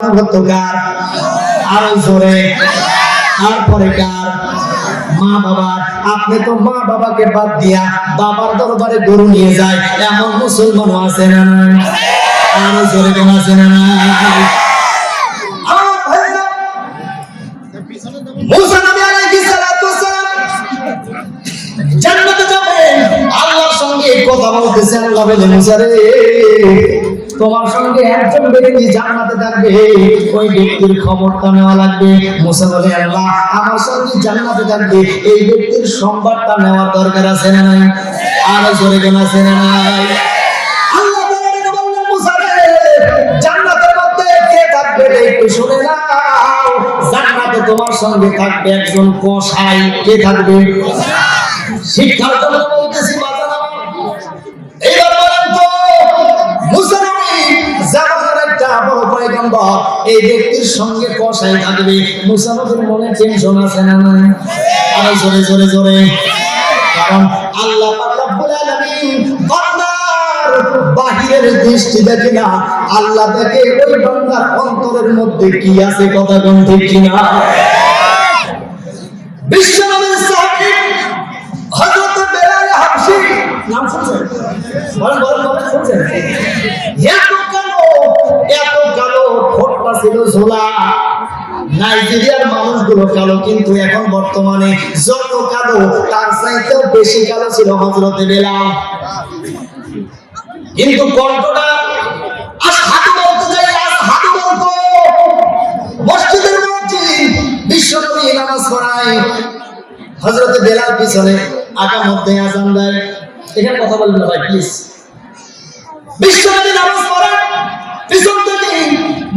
কার? আরও জোরে। তারপরে কার? মা বাবা আপনি তো মা বাবাকে বাদ দিয়া বাবার দরবারে গরু নিয়ে যায়। এমন মুসলমান আছে না আরও জোরে কেন আছে না জান্নাতে যাবেন। আল্লাহর সঙ্গে কথা বলতেছে আল্লাহ বলে, মুসা রে তোমার সঙ্গে একজন ব্যক্তি জান্নাতে থাকবে। ওই ব্যক্তির খবরটা নেওয়া লাগবে। মুসা বলে, আল্লাহ, আমার সঙ্গে জান্নাতে থাকবে। এই ব্যক্তির সংবাদটা নেওয়ার দরকার আছে না নাই? আরও জোরে কেন আছে না নাই? তোমার সঙ্গে থাকবে একজন কসাই। কে থাকবে? শিক্ষার জন্য বড় এই ব্যক্তির সঙ্গে কসাই থাকবে। মুসা নবীর মনে টেনশন আছে না আরও জোরে জোরে জোরে। কারণ আল্লাহ বাহিরের দৃষ্টি দেখে না, আল্লাহ দেখে ওই বান্দার অন্তরের মধ্যে কি আছে কথা কোন ঠিক কিনা? বিশ্বনবীর সাহাবী হযরত বেলাল হাবশী। নাম শুনছেন? বলেন বলেন বলেন, শুনছেন? ছিল ঝোলা। নাইজেরিয়ার মানুষগুলো কালো, কিন্তু এখন বর্তমানে যত কালো, তার চাইতেও বেশি কালো ছিল হজরতে বেলাল। কিন্তু কণ্ঠটা বিশ্বনবী নামাজ পড়ায়। হজরতে বেলাল পিছনে আগা মধ্যে আজান দেয়। এখানে কথা বলবেন ভাই প্লিজ বিশ্বনবী নামাজ পড়ায়, পিছন থেকে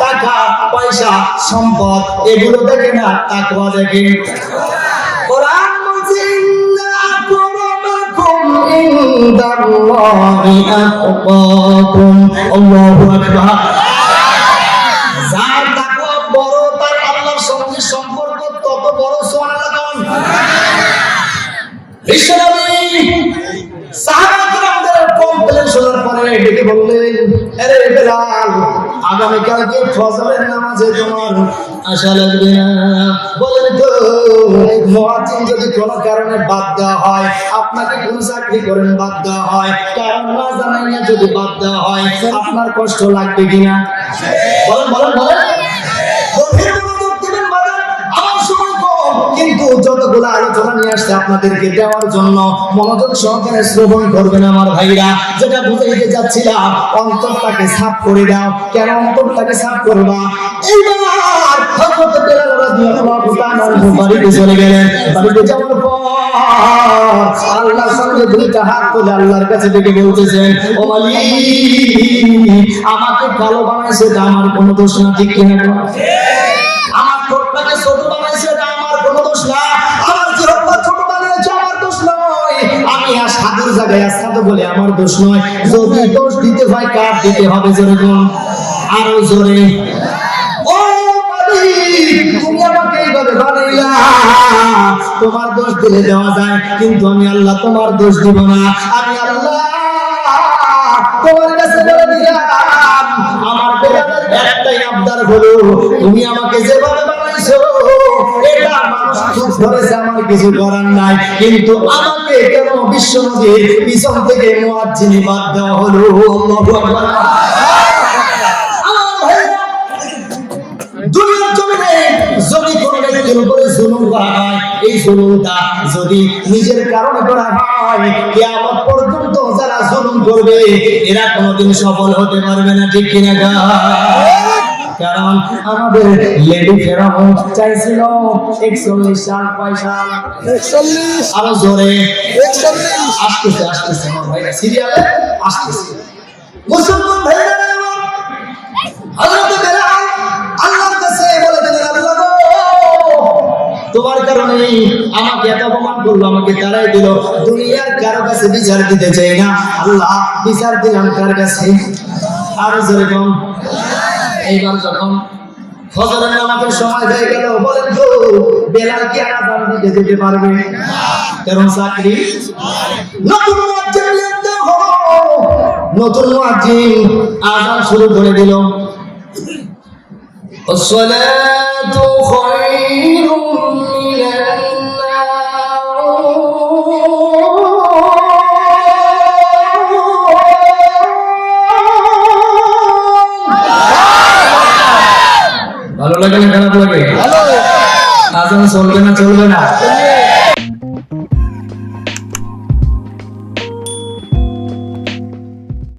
টাকা, পয়সা, সম্পদ, এগুলো দেখে না, তাকওয়া দেখে। বড়, তার সঙ্গে সম্পর্ক তত বড় কমপ্লেন শোনার পরে ডেকে বললেন আগামী ফসলের ফজরের নামাজে তোমার আশা লাগবে না। বলেন তো মহাজিন যদি কোনো কারণে বাদ দেওয়া হয়, আপনাকে কোন চাকরি করেন বাদ দেওয়া হয়, কারণ না জানাইয়া যদি বাদ দেওয়া হয়, আপনার কষ্ট লাগবে কিনা? বলেন বলেন বলেন। যতগুলো আলোচনা নিয়ে আসছে আপনাদেরকে দেওয়ার জন্য। মনোযোগ সহকারে শ্রবণ করবেন আমার ভাইরা। যেটা বুঝাইতে যাচ্ছিলাম অন্তরটাকে সাফ করে দাও। কেন অন্তরটাকে সাফ করবা? এইবার হযরত বেলাল রাদিয়াল্লাহু তাআলা চলে গেলেন। যাওয়ার পর আমাকে কালো বানাইছে আমার কোনো দোষ না, ঠিক কিনা? সাধুর জায়গায় বলে, আমার দোষ নয়। যদি দোষ দিতে হয়, কার দিতে হবে যেরকম? আরও জোরে তোমার দোষ দিলে দেওয়া যায়, কিন্তু আমি আল্লাহ তোমার দোষ দিব না। আমি আল্লাহ তোমার কাছে বলে দিলাম, আমার একটাই আবদার হলো, তুমি আমাকে যেভাবে বানাইছো, এটা মানুষ খুব কিছু করার নাই। কিন্তু আমাকে কেন বিশ্ব নদীর পিছন থেকে মুয়াজ্জিনি বাদ দেওয়া হলো? যদি করা হয় নিজের কারণে করা হয় পর্যন্ত যারা জুলুম করবে, এরা কোনোদিন সফল হতে পারবে না, ঠিক কিনা? কারণ আমাদের লেডি ফেরাউন চাইছিল একচল্লিশ সাল পয়সা। একচল্লিশ। আরও জোরে। একচল্লিশ। আসতেছে আসতেছে আমার ভাইরা। সিরিয়ালে আসতেছে। মুসলমান ভাইরা হযরত বেলাল আল্লাহর কাছে বলে দিলেন আল্লাহ তোমার কারণে আমাকে এত অপমান করল আমাকে তারাই দিল। দুনিয়ার কারও কাছে বিচার দিতে চাই না। আল্লাহ বিচার দিলাম কার কাছে? আরও যেরকম এইবার যখন ফজরের নামাজের সময় হয়ে গেল বলেন তো বেলাল কি আজান দিতে যেতে পারবে কারণ চাকরি নতুন মুয়াজ্জিন নিয়োগ হলো নতুন মুয়াজ্জিন আজান শুরু করে দিল الصلاة خير ভালো লাগে না খারাপ লাগে আজান চলবে না চলবে না।